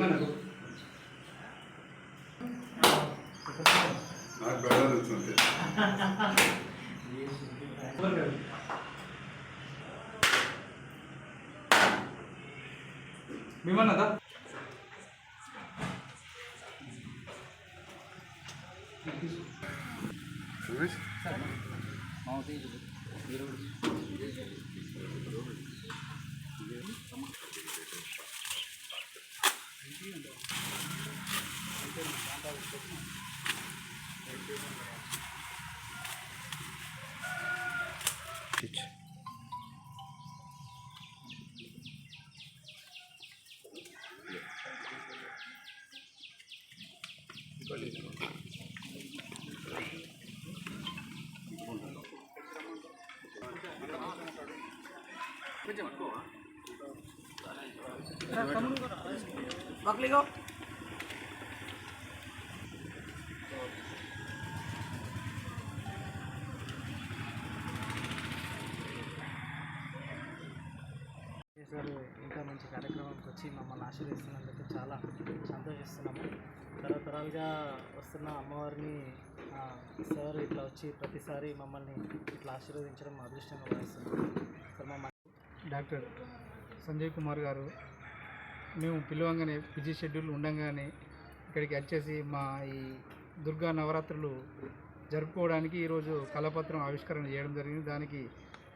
నాకు బెడలు వచ్చింది మేమన్నదా సురేష్ గారు ఇంకా మంచి కార్యక్రమానికి వచ్చి మమ్మల్ని ఆశీర్వదిస్తున్నందుకు చాలా సంతోషిస్తున్నాము. తరతరాలుగా వస్తున్న అమ్మవారిని సార్ ఇట్లా వచ్చి ప్రతిసారి మమ్మల్ని ఇట్లా ఆశీర్వదించడం అదృష్టంగా భావిస్తున్నాం సార్ మా డాక్టర్ సంజయ్ కుమార్ గారు మేము పిలవంగానే బిజీ షెడ్యూల్ ఉండగానే ఇక్కడికి వచ్చేసి మా ఈ దుర్గా నవరాత్రులు జరుపుకోవడానికి ఈరోజు కళపత్రం ఆవిష్కరణ చేయడం జరిగింది. దానికి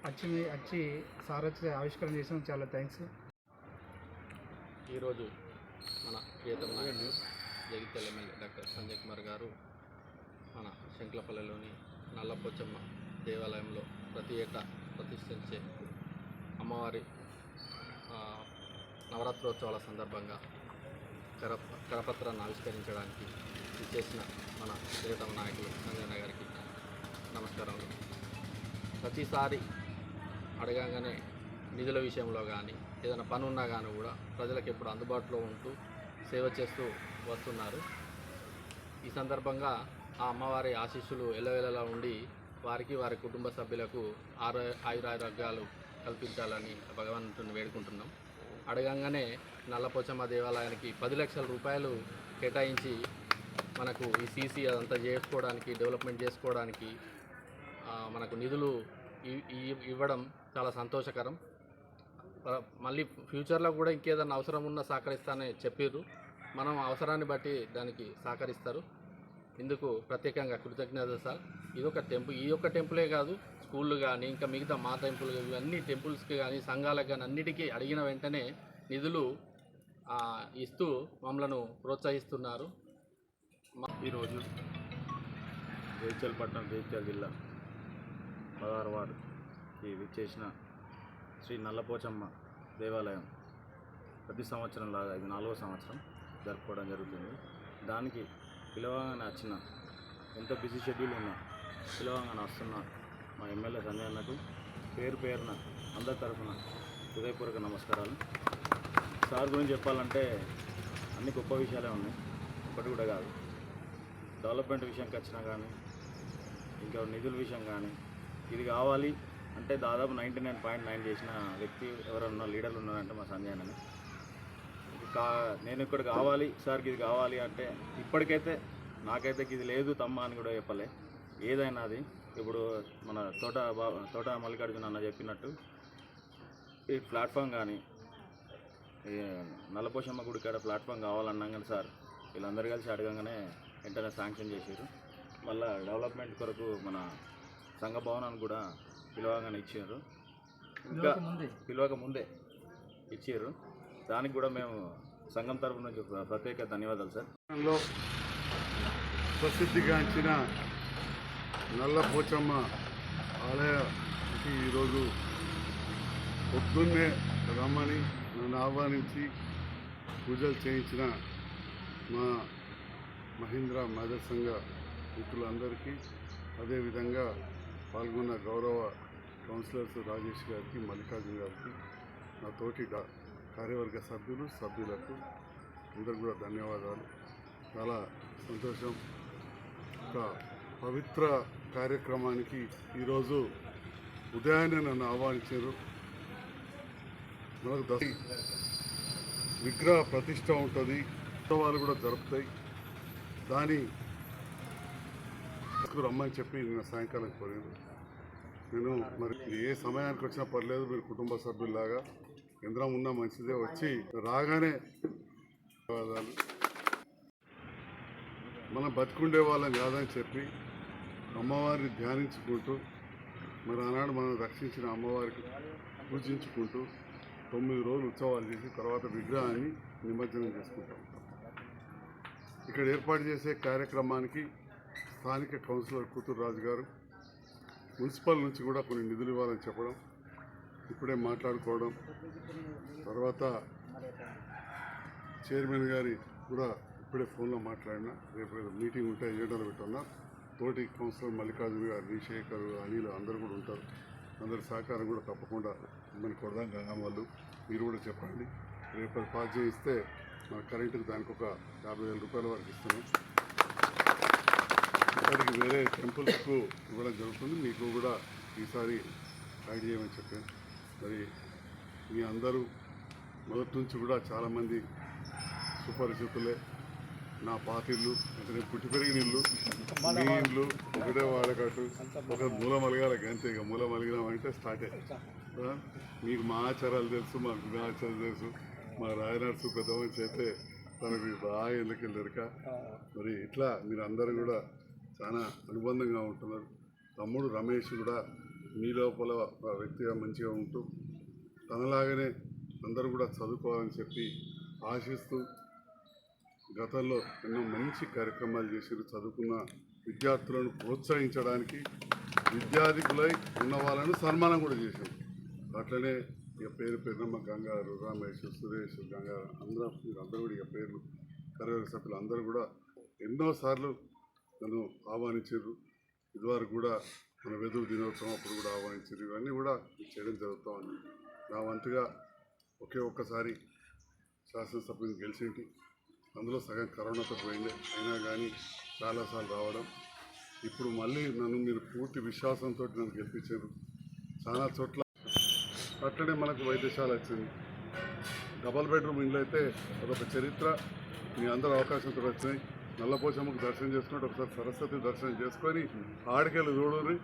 వచ్చి వచ్చి సార్ వచ్చి ఆవిష్కరణ చేసిన చాలా థ్యాంక్స్ ఈరోజు మన ప్రియతమ నాయకుడు జగిత్యాల ఎమ్మెల్యే డాక్టర్ సంజయ్ కుమార్ గారు మన శంకులపల్లిలోని నల్లపోచమ్మ దేవాలయంలో ప్రతి ఏటా ప్రతిష్ఠించే అమ్మవారి నవరాత్రోత్సవాల సందర్భంగా కర కరపత్రాన్ని ఆవిష్కరించడానికి ఇచ్చేసిన మన ప్రియతమ నాయకులు సంజయ్ గారికి నమస్కారములు. ప్రతిసారి అడగంగానే నిధుల విషయంలో కానీ ఏదైనా పని ఉన్నా కానీ కూడా ప్రజలకు ఎప్పుడు అందుబాటులో ఉంటూ సేవ చేస్తూ వస్తున్నారు. ఈ సందర్భంగా ఆ అమ్మవారి ఆశీస్సులు ఎల్లవేళలా ఉండి వారికి వారి కుటుంబ సభ్యులకు ఆరో ఆయురారోగ్యాలు కల్పించాలని భగవంతుని వేడుకుంటున్నాం. అడగంగానే నల్లపోచమ్మ దేవాలయానికి పది లక్షల రూపాయలు కేటాయించి మనకు ఈ సీసీ అదంతా చేసుకోవడానికి డెవలప్మెంట్ చేసుకోవడానికి మనకు నిధులు ఇ- ఇవ్వడం చాలా సంతోషకరం. మళ్ళీ ఫ్యూచర్లో కూడా ఇంకేదన్నా అవసరం ఉన్నా సహకరిస్తానని చెప్పారు మనం అవసరాన్ని బట్టి దానికి సహకరిస్తారు. ఇందుకు ప్రత్యేకంగా కృతజ్ఞత సార్. ఇది ఒక టెంపుల్ ఈ యొక్క టెంపులే కాదు స్కూళ్ళు కానీ ఇంకా మిగతా మా టెంపుల్ ఇవన్నీ టెంపుల్స్కి కానీ సంఘాలకు కానీ అన్నిటికీ అడిగిన వెంటనే నిధులు ఇస్తూ మమ్మలను ప్రోత్సహిస్తున్నారు. ఈరోజు జైచల్పట్నం జైత్యాల జిల్లా పదహారు ఈ విచ్చేసిన శ్రీ నల్లపోచమ్మ దేవాలయం ప్రతి సంవత్సరం లాగా ఇది నాలుగో సంవత్సరం జరుపుకోవడం జరుగుతుంది. దానికి పిలవగానే వచ్చిన ఎంత బిజీ షెడ్యూల్ ఉన్నా పిలవగానే వస్తున్న మా ఎమ్మెల్యే సంజయ్ అన్నకు పేరు పేరున అందరి తరఫున హృదయపూర్వక నమస్కారాలు. సార్ గురించి చెప్పాలంటే అన్ని గొప్ప విషయాలే ఉన్నాయి. ఒకటి కూడా కాదు. డెవలప్మెంట్ విషయంకి వచ్చినా కానీ ఇంకా నిధుల విషయం కానీ ఇది కావాలి అంటే దాదాపు నైంటీ నైన్ పాయింట్ నైన్ చేసిన వ్యక్తి ఎవరన్నా లీడర్లు ఉన్నారంటే మా సంజయ్ అని కా నేను ఇక్కడ కావాలి సార్కి ఇది కావాలి అంటే ఇప్పటికైతే నాకైతే ఇది లేదు తమ్మ అని కూడా చెప్పలే. ఏదైనా అది. ఇప్పుడు మన తోట బా తోట మల్లికార్జున అన్న చెప్పినట్టు ఈ ప్లాట్ఫామ్ కానీ నల్లపోషమ్మ గుడి కాడ ప్లాట్ఫామ్ కావాలన్నాం కానీ సార్ వీళ్ళందరూ కలిసి అడగంగానే వెంటనే శాంక్షన్ చేశారు మళ్ళా డెవలప్మెంట్ కొరకు మన సంఘ భవనాన్ని కూడా పిలవగానే ఇచ్చారు. ఇంకా పిలవక ముందే? ఇచ్చారు. దానికి కూడా మేము సంఘం తరపు నుంచి ప్ర- ప్రత్యేక ధన్యవాదాలు సార్. ప్రసిద్ధిగాంచిన నల్లపోచమ్మ ఆలయానికి ఈరోజు పొద్దున్నే రమ్మని నన్ను ఆహ్వానించి పూజలు చేయించిన మా మహీంద్ర మదర్ సంఘ మిత్రులందరికీ అదేవిధంగా పాల్గొన్న గౌరవ కౌన్సిలర్స్ రాజేష్ గారికి మల్లికార్జున గారికి నా తోటి కార్యవర్గ సభ్యులు సభ్యులకు అందరికి కూడా ధన్యవాదాలు. చాలా సంతోషం. ఒక పవిత్ర కార్యక్రమానికి ఈరోజు ఉదయాన్నే నన్ను ఆహ్వానించారు. మనకు దశ విగ్రహ ప్రతిష్ట ఉంటుంది. ఉత్సవాలు కూడా జరుపుతాయి. దాని రమ్మని చెప్పి నిన్న సాయంకాలం కోరాను నేను మరి ఏ సమయానికి వచ్చినా పర్లేదు మీరు కుటుంబ సభ్యుల్లాగా యంత్రం ఉన్నా మంచిదే. వచ్చి రాగానే ధన్యవాదాలు. మనం బతుకుండే వాళ్ళని కాదని చెప్పి అమ్మవారిని ధ్యానించుకుంటూ మరి ఆనాడు మనం రక్షించిన అమ్మవారికి పూజించుకుంటూ తొమ్మిది రోజులు ఉత్సవాలు చేసి తర్వాత విగ్రహాన్ని నిమజ్జనం చేసుకుంటాం. ఇక్కడ ఏర్పాటు చేసే కార్యక్రమానికి స్థానిక కౌన్సిలర్ కూతురు రాజు గారు మున్సిపల్ నుంచి కూడా కొన్ని నిధులు ఇవ్వాలని చెప్పడం ఇప్పుడే మాట్లాడుకోవడం తర్వాత చైర్మన్ గారి కూడా ఇప్పుడే ఫోన్లో మాట్లాడినా రేపు ఏదో మీటింగ్ ఉంటే ఏడాది పెట్టున్నా తోటి కౌన్సిలర్ మల్లికార్జున గారు నిశేఖర్ అనిల్ అందరూ కూడా ఉంటారు. అందరి సహకారం కూడా తప్పకుండా మన కొడదాం గంగమ్మ వాళ్ళు. మీరు కూడా చెప్పండి. రేపు పాస్ చేయిస్తే మన కరెంటుకి దానికి ఒక యాభై వేల రూపాయల వరకు ఇస్తున్నాం. ఇక్కడికి వేరే టెంపుల్స్కు ఇవ్వడం జరుగుతుంది. మీకు కూడా ఈసారి గైడ్ చేయమని చెప్పాను. మరి మీ అందరూ మొదటి నుంచి కూడా చాలామంది సుపరిచితులే. నా పాత ఇల్లు అంటే పుట్టి పెరిగిన ఇల్లు మీ ఇల్లు ఒకటే వాడకట్టు ఒక మూల మలగాల గంతే ఇక మూల మలిగినామంటే స్టార్టే? మీకు మా ఆచారాలు తెలుసు మాకు మీ ఆచారాలు తెలుసు. మా రాయనర్సు పెద్దమని చేస్తే తనకి బాగా ఎందుకు వెళ్ళరుక మరి ఇట్లా మీరు అందరూ కూడా చాలా అనుబంధంగా ఉంటున్నారు. తమ్ముడు రమేష్ కూడా మీ లోపల వ్యక్తిగా మంచిగా ఉంటూ తనలాగానే అందరూ కూడా చదువుకోవాలని చెప్పి ఆశిస్తూ గతంలో ఎన్నో మంచి కార్యక్రమాలు చేసారు చదువుకున్న విద్యార్థులను ప్రోత్సహించడానికి విద్యాధికులై ఉన్న వాళ్ళను సన్మానం కూడా చేశారు. అట్లనే ఇక పేరు పెద్దమ్మ గంగారు రమేష్ సురేష్ గంగారు అందరూ మీరు అందరూ కూడా ఇక పేర్లు కరవేల సభ్యులు అందరూ కూడా ఎన్నోసార్లు నన్ను ఆహ్వానించారు. ఇదివరకు కూడా మన వెదురు దినోత్సవం అప్పుడు కూడా ఆహ్వానించారు. ఇవన్నీ కూడా చేయడం జరుగుతామని ఉంది. నా వంతుగా ఒకే ఒక్కసారి శాసనసభ్యుని గెలిచేంటి అందులో సగం కరోనాతో పోయింది. అయినా కానీ చాలాసార్లు రావడం. ఇప్పుడు మళ్ళీ నన్ను మీరు పూర్తి విశ్వాసంతో నన్ను గెలిపించారు. చాలా చోట్ల అట్లనే మనకు వైద్యశాల వచ్చింది. డబల్ బెడ్రూమ్ ఇండ్లు అయితే అదొక చరిత్ర. మీ అందరూ అవకాశంతో వచ్చినాయి. నల్లపోచమ్మకు దర్శనం చేసుకుంటే ఒకసారి సరస్వతి దర్శనం చేసుకొని ఆడికెళ్ళి చూడని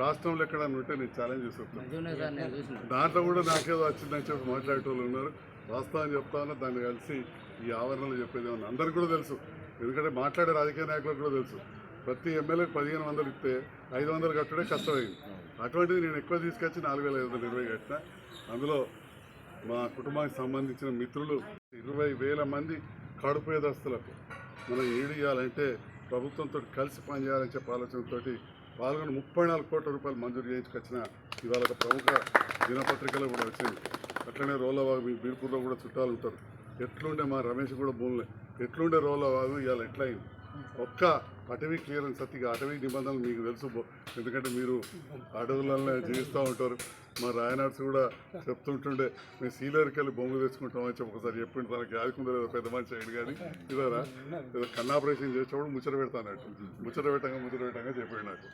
రాష్ట్రంలో ఎక్కడన్నా ఉంటే నేను ఛాలెంజ్ చేస్తాను దాంట్లో కూడా నాకేదో వచ్చిందని చెప్పి మాట్లాడేటోళ్ళు ఉన్నారు. వాస్తవం చెప్తాను దాన్ని కలిసి ఈ ఆవరణలో చెప్పేది ఏమన్నా అందరికి కూడా తెలుసు. ఎందుకంటే మాట్లాడే రాజకీయ నాయకులకు కూడా తెలుసు. ప్రతి ఎమ్మెల్యేకి పదిహేను వందలు ఇస్తే ఐదు వందలు కట్టడే కష్టమైంది. అటువంటిది నేను ఎక్కువ తీసుకొచ్చి నాలుగు వేల ఐదు వందలు ఇరవై కట్టిన. అందులో మా కుటుంబానికి సంబంధించిన మిత్రులు ఇరవై వేల మంది కడుపు ఏదస్తులకు మనం ఏడియాలంటే ప్రభుత్వంతో కలిసి పనిచేయాలని చెప్పే ఆలోచనతో పాల్గొని ముప్పై నాలుగు కోట్ల రూపాయలు మంజూరు చేయించుకొచ్చిన ఇవాళ ఒక ప్రముఖ దినపత్రికలో కూడా వచ్చింది. అట్లనే రోలవాగు మీ బీర్పూర్లో కూడా చుట్టాలు ఉంటారు. ఎట్లుండే మా రమేష్ కూడా భూములే. ఎట్లుండే రోలవాగు ఇవాళ ఎట్లయింది? ఒక్క అటవీ క్లియరెన్స్ అతిగా అటవీ నిబంధనలు మీకు తెలుసు ఎందుకంటే మీరు అడవులలో జీవిస్తూ ఉంటారు. మా రాయనాడ్స్ కూడా చెప్తుంటుండే మేము సీలర్కి వెళ్ళి బొమ్మలు తెచ్చుకుంటామని చెప్పి ఒకసారి చెప్పిండు. తనకి ఆదుకుందో లేదో పెద్ద మనిషి అయ్యాడు కానీ ఇదారా ఏదో కన్నాపరేషన్ చేసేటప్పుడు ముచ్చట పెడతానట్టు ముచ్చట పెట్టంగా ముచ్చట పెట్టంగా చెప్పాడు నాకు.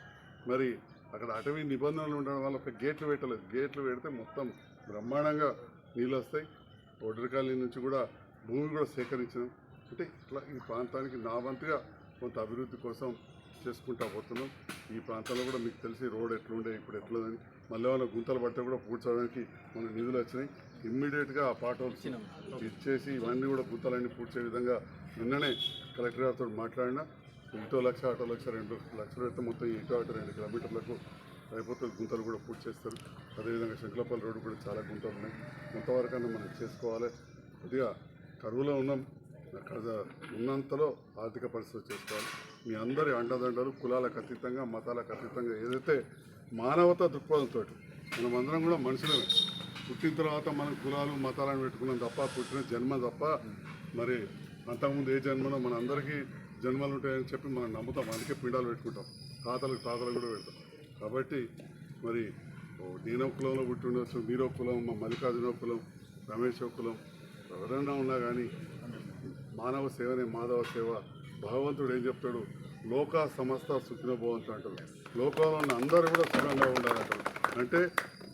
మరి అక్కడ అటవీ నిబంధనలు ఉండడం వల్ల ఒక గేట్లు పెట్టలేదు. గేట్లు పెడితే మొత్తం బ్రహ్మాండంగా నీళ్ళు వస్తాయి. ఒడ్రకాలి నుంచి కూడా భూమి కూడా సేకరించినాం అంటే ఇట్లా ఈ ప్రాంతానికి నా వంతుగా కొంత అభివృద్ధి కోసం చేసుకుంటా పోతున్నాం. ఈ ప్రాంతంలో కూడా మీకు తెలిసి రోడ్ ఎట్లుండే ఇప్పుడు ఎట్లుందని. మళ్ళీ ఏమైనా గుంతలు పడితే కూడా పూడ్చడానికి మన నిధులు వచ్చినాయి. ఇమ్మీడియట్గా ఆ పాట ఇచ్చేసి ఇవన్నీ కూడా గుంతలన్నీ పూడ్చే విధంగా నిన్ననే కలెక్టర్ గారితో మాట్లాడినా. ఇటో లక్ష అటో లక్ష రెండు లక్షలు అయితే మొత్తం ఇటో అటు రెండు కిలోమీటర్లకు రైపోతులు గుంతలు కూడా పూర్తి చేస్తారు అదేవిధంగా శంకులపల్లి రోడ్డు కూడా చాలా గుంతలు ఉన్నాయి. కొంతవరకన్నా మనం చేసుకోవాలి. కొద్దిగా కరువులో ఉన్నాం. ఉన్నంతలో ఆర్థిక పరిస్థితి చేసుకోవాలి మీ అందరి అండదండలు కులాలకు అతీతంగా మతాలకు అతీతంగా ఏదైతే మానవతా దృక్పథంతో మనమందరం కూడా మనుషులమే. పుట్టిన తర్వాత మనం కులాలు మతాలను పెట్టుకున్నాం తప్ప పుట్టిన జన్మ తప్ప మరి అంతకుముందు ఏ జన్మలో మన అందరికీ జన్మలు ఉంటాయని చెప్పి మనం నమ్ముతాం. అందుకే పిండాలు పెట్టుకుంటాం. తాతలకు తాతలు కూడా పెడతాం. కాబట్టి మరి ఓ నేనో కులంలో పుట్టి ఉండొచ్చు మీరో కులం మా మల్లికార్జునో కులం రమేష్ కులం ఎవరైనా ఉన్నా కానీ మానవ సేవనే మాధవ సేవ. భగవంతుడు ఏం చెప్తాడు? లోక సమస్త సుఖిన భవంతు అంటారు. లోకంలో ఉన్న అందరూ కూడా సుఖంగా ఉండాలంటారు. అంటే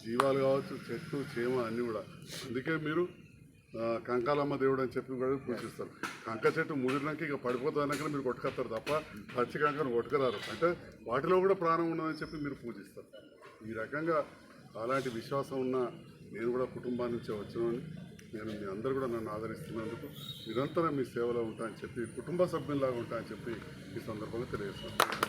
జీవాలు కావచ్చు చెట్టు చేమ అన్నీ కూడా. అందుకే మీరు కంకాలమ్మ దేవుడు అని చెప్పి కూడా పూజిస్తారు. కంక చెట్టు ముదిరినాక ఇక పడిపోతానక మీరు కొట్టుకొస్తారు తప్ప పచ్చి కంకను కొట్టుకురారు. అంటే వాటిలో కూడా ప్రాణం ఉన్నదని చెప్పి మీరు పూజిస్తారు. ఈ రకంగా అలాంటి విశ్వాసం ఉన్న నేను కూడా కుటుంబాన్ని నుంచి వచ్చినాను నేను మీ అందరూ కూడా నన్ను ఆదరిస్తున్నందుకు నిరంతరం మీ సేవలో ఉంటా అని చెప్పి కుటుంబ సభ్యుల్లాగా ఉంటా అని చెప్పి ఈ సందర్భంగా తెలియజేస్తాను